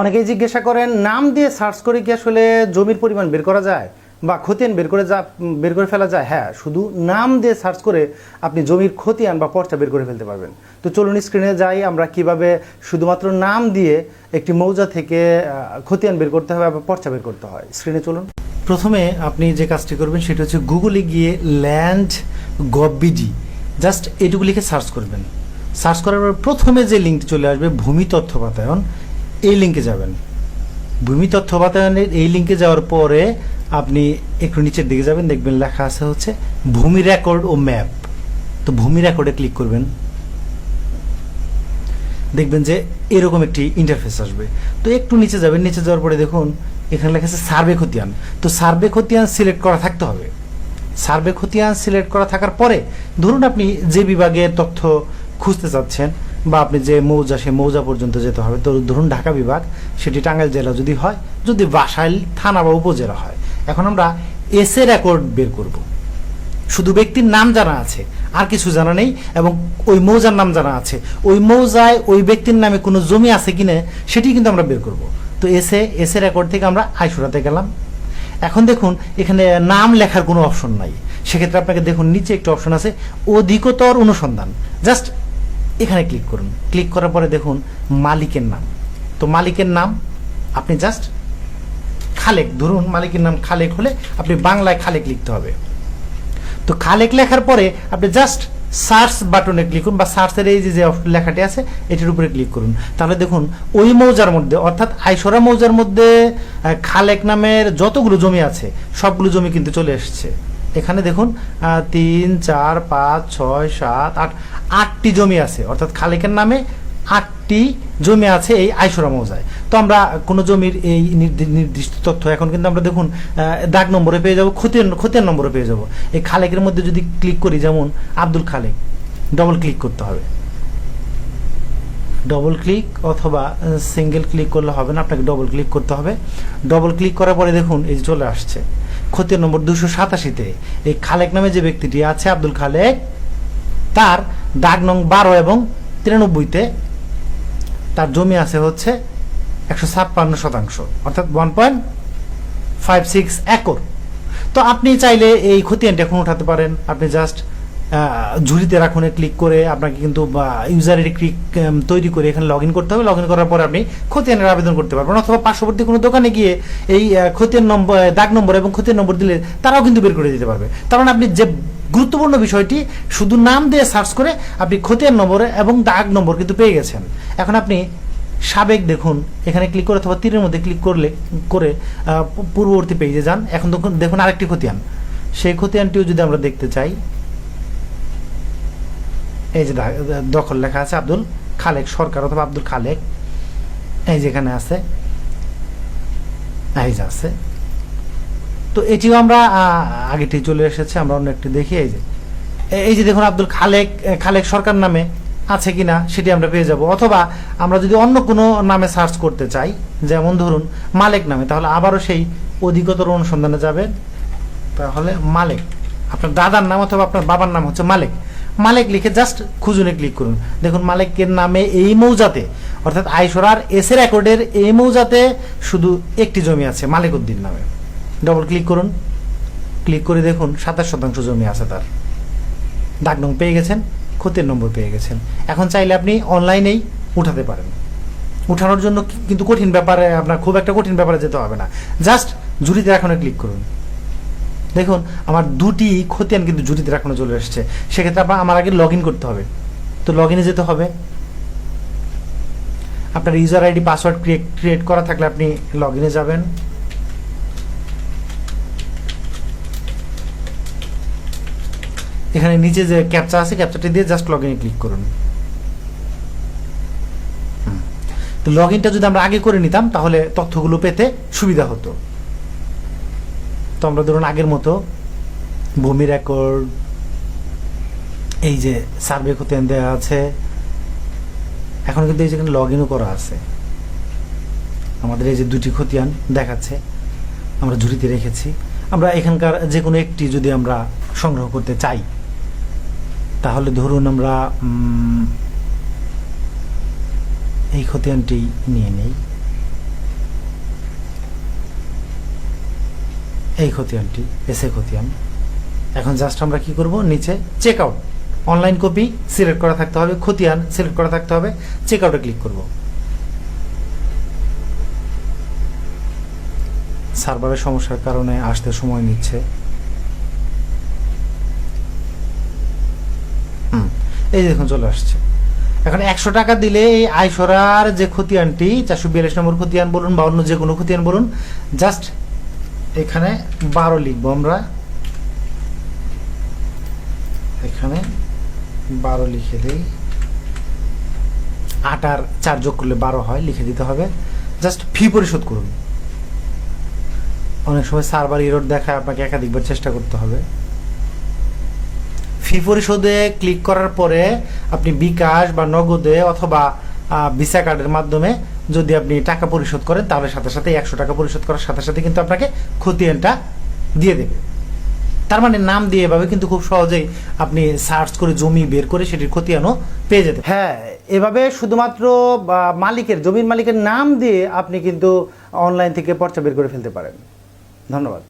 অনেকেই জিজ্ঞাসা করেন, নাম দিয়ে সার্চ করে কি আসলে জমির পরিমাণ বের করা যায় বা খতিয়ান বের করে যা বের করে ফেলা যায়? হ্যাঁ শুধু নাম দিয়ে সার্চ করে আপনি জমির খতিয়ান বা পর্চা বের করে ফেলতে পারবেন। তো চলুন স্ক্রিনে যাই, আমরা কীভাবে শুধুমাত্র নাম দিয়ে একটি মৌজা থেকে খতিয়ান বের করতে হবে বা পর্চা বের করতে হয়। স্ক্রিনে চলুন। প্রথমে আপনি যে কাজটি করবেন সেটা হচ্ছে গুগলে গিয়ে ল্যান্ড গভবিডি জাস্ট এটুকু লিখে সার্চ করবেন। সার্চ করার পর প্রথমে যে লিঙ্কটি চলে আসবে, ভূমি তথ্য বাতায়ন এই লিঙ্কে যাবেন। ভূমি তথ্য বাতায়নের এই লিঙ্কে যাওয়ার পরে আপনি একটু নিচের দিকে যাবেন, দেখবেন লেখা আছে হচ্ছে ভূমি রেকর্ড ও ম্যাপ তো ভূমি রেকর্ডে ক্লিক করবেন। দেখবেন যে এরকম একটি ইন্টারফেস আসবে। তো একটু নিচে যাবেন, নিচে যাওয়ার পরে দেখুন, এখানে লেখা আছে সার্ভে খতিয়ান। তো সার্ভে খতিয়ান সিলেক্ট করা থাকতে হবে। সার্ভে খতিয়ান সিলেক্ট করা থাকার পরে ধরুন আপনি যে বিভাগের তথ্য খুঁজতে চাচ্ছেন বা আপনি যে মৌজা সে মৌজা পর্যন্ত যেতে হবে। তো ধরুন ঢাকা বিভাগ, সেটি টাঙ্গাইল জেলা যদি হয়, যদি বাসাইল থানা বা উপজেলা হয়, এখন আমরা এসে রেকর্ড বের করব। শুধু ব্যক্তির নাম জানা আছে, আর কিছু জানা নেই, এবং ওই মৌজার নাম জানা আছে। ওই মৌজায় ওই ব্যক্তির নামে কোনো জমি আছে কিনা, সেটি কিন্তু আমরা বের করব। তো এসে এসে রেকর্ড থেকে আমরা আইসুরাতে গেলাম। এখন দেখুন, এখানে নাম লেখার কোনো অপশন নাই। সেক্ষেত্রে আপনাকে দেখুন, নিচে একটা অপশন আছে, অধিকতর অনুসন্ধান। জাস্ট এখানে ক্লিক করুন। ক্লিক করার পরে দেখুন মালিকের নাম। তো মালিকের নাম আপনি জাস্ট খালেক, ধরুন মালিকের নাম খালেক হলে আপনি বাংলায় খালেক লিখতে হবে। তো খালেক লেখার পরে আপনি জাস্ট সার্চ বাটনে ক্লিক করুন বা সার্চের এই যে লেখাটি আছে, এটির উপরে ক্লিক করুন। তাহলে দেখুন ওই মৌজার মধ্যে, অর্থাৎ আইসরা মৌজার মধ্যে খালেক নামের যতগুলো জমি আছে, সবগুলো জমি কিন্তু চলে এসেছে। এখানে দেখুন তিন, চার, পাঁচ, ছয়, সাত, আট, আটটি জমি আছে। অর্থাৎ খালেকের নামে আটটি জমি আছে এই আইসরা মৌজায়। তো আমরা কোনো জমির এই নির্দি- নির্দিষ্ট তথ্য এখন কিন্তু আমরা দেখুন দাগ নম্বরে পেয়ে যাব, ক্ষতির ক্ষতির নম্বরে পেয়ে যাব। এই খালেকের মধ্যে যদি ক্লিক করি, যেমন আব্দুল খালেক ডবল ক্লিক করতে হবে। ডবল ক্লিক অথবা সিঙ্গেল ক্লিক করলে হবে না, আপনাকে ডবল ক্লিক করতে হবে। ডবল ক্লিক করার পরে দেখুন, এই চলে আসছে। ক্ষতির নম্বর দুশো সাতাশিতে এই খালেক নামে যে ব্যক্তিটি আছে, আব্দুল খালেক, তার দাগ নং বারো এবং তিরানব্বইতে তার জমি আছে হচ্ছে একশো ছাপ্পান্ন শতাংশ, অর্থাৎ one point five six acre. তো আপনি চাইলে এই খতিয়ানটা এখন উঠাতে পারেন। আপনি জাস্ট ঝুড়িতে রাখুনে ক্লিক করে আপনাকে কিন্তু ইউজার আইডি ক্লিক তৈরি করে এখানে লগ করতে হবে। লগ করার পর আপনি খতিয়ানের আবেদন করতে পারবেন। অথবা পার্শ্ববর্তী কোনো দোকানে গিয়ে এই খতিয়ান নম্বর দাগ নম্বর এবং খতিয়ান নম্বর দিলে তারাও কিন্তু বের করে দিতে পারবে। তার মানে আপনি যে গুরুত্বপূর্ণ বিষয়টি, শুধু নাম দিয়ে সার্চ করে আপনি খতিয়ান নম্বর এবং দাগ নম্বর কিন্তু পেয়ে গেছেন। এখন আপনি সাবেক দেখুন, এখানে ক্লিক করে অথবা তীরের মধ্যে ক্লিক করলে, করে পূর্ববর্তী পেজে যান। এখন দেখুন আরেকটি খতিয়ান। সেই খতিয়ানটিও যদি আমরা দেখতে চাই এই যে দখল লেখা আছে, আব্দুল খালেক সরকার অথবা আব্দুল খালেক। এই যেখানে আছে, এই যে আছে। তো এটিও আমরা আগেটি চলে এসেছে, আমরা অন্য একটি দেখি, এই যে। এই যে দেখুন, আব্দুল খালেক খালেক সরকার নামে আছে কি না সেটি আমরা পেয়ে যাব। অথবা আমরা যদি অন্য কোনো নামে সার্চ করতে চাই, যেমন ধরুন মালেক নামে, তাহলে আবারও সেই অধিকতর অনুসন্ধানে যাবেন তাহলে মালেক, আপনার দাদার নাম অথবা আপনার বাবার নাম হচ্ছে মালেক। মালেক লিখে জাস্ট খুঁজুনে ক্লিক করুন। দেখুন মালেকের নামে এই মৌজাতে, অর্থাৎ আইসরার এসে রেকর্ডের এই মৌজাতে শুধু একটি জমি আছে মালিক উদ্দিন নামে। ডবল ক্লিক করুন। ক্লিক করে দেখুন সাতাশ শতাংশ জমি আছে তার। ডাক নং পেয়ে গেছেন, ক্ষতির নম্বর পেয়ে গেছেন। এখন চাইলে আপনি অনলাইনেই উঠাতে পারেন। উঠানোর জন্য কিন্তু কঠিন ব্যাপারে, আপনার খুব একটা কঠিন ব্যাপারে যেতে হবে না। জাস্ট জুড়িতে এখনও ক্লিক করুন। দেখুন, আমার দুটি খতিয়ান কিন্তু জুড়িতে রাখানো চলে এসেছে। সেক্ষেত্রে আপনার, আমার আগে লগ করতে হবে। তো লগ যেতে হবে। আপনার user ID password create create করা থাকলে আপনি লগ যাবেন। এখানে নিচে যে ক্যাপচা আছে ক্যাপচাটি দিয়ে জাস্ট লগ ক্লিক করুন। তো লগ ইনটা যদি আমরা আগে করে নিতাম, তাহলে তথ্যগুলো পেতে সুবিধা হতো। তো আমরা ধরুন আগের মতো ভূমি রেকর্ড এই যে সার্ভে খতিয়ান দেওয়া আছে, এখন কিন্তু এই যেখানে লগ ইনও করা আছে। আমাদের এই যে দুটি খতিয়ান দেখাচ্ছে, আমরা ঝুড়িতে রেখেছি। আমরা এখানকার যে কোনো একটি যদি আমরা সংগ্রহ করতে চাই, তাহলে ধরুন আমরা এই খতিয়ানটি নিয়ে নেই। এই খতিয়ানটি এসে খতিয়ান এখন জাস্ট আমরা কি করব? নিচে check out online copy select করা থাকতে হবে, খতিয়ান সিলেক্ট করা থাকতে হবে চেক আউটে ক্লিক করব। সার্ভারের সমস্যার কারণে আসতে সময় নিচ্ছে। এই যে দেখুন চলে আসছে। এখন একশো টাকা দিলে এই আয়সরার যে খতিয়ানটি চারশো বিয়াল্লিশ নম্বর খতিয়ান বলুন বা অন্য যে কোনো খতিয়ান বলুন জাস্ট এখানে বারো লিখব আমরা। এখানে বারো লিখে দিই। আট আর চার যোগ করলে বারো হয়, লিখে দিতে হবে। জাস্ট ফি পরিশোধ করুন। অনেক সময় সার্ভার ইরোড দেখায়, আপনাকে একাধিকবার চেষ্টা করতে হবে। ফি পরিশোধে ক্লিক করার পরে আপনি বিকাশ বা নগদে অথবা ভিসা কার্ডের মাধ্যমে যদি আপনি টাকা পরিশোধ করেন, তাহলে সাথে সাথে একশো টাকা পরিশোধ করার সাথে সাথে কিন্তু আপনাকে খতিয়ানটা দিয়ে দেবে। তার মানে নাম দিয়ে এভাবে কিন্তু খুব সহজেই আপনি সার্চ করে জমি বের করে সেটির খতিয়ানও পেয়ে যেতে হ্যাঁ এভাবে শুধুমাত্র মালিকের, জমির মালিকের নাম দিয়ে আপনি কিন্তু অনলাইন থেকে পর্চা বের করে ফেলতে পারেন। ধন্যবাদ।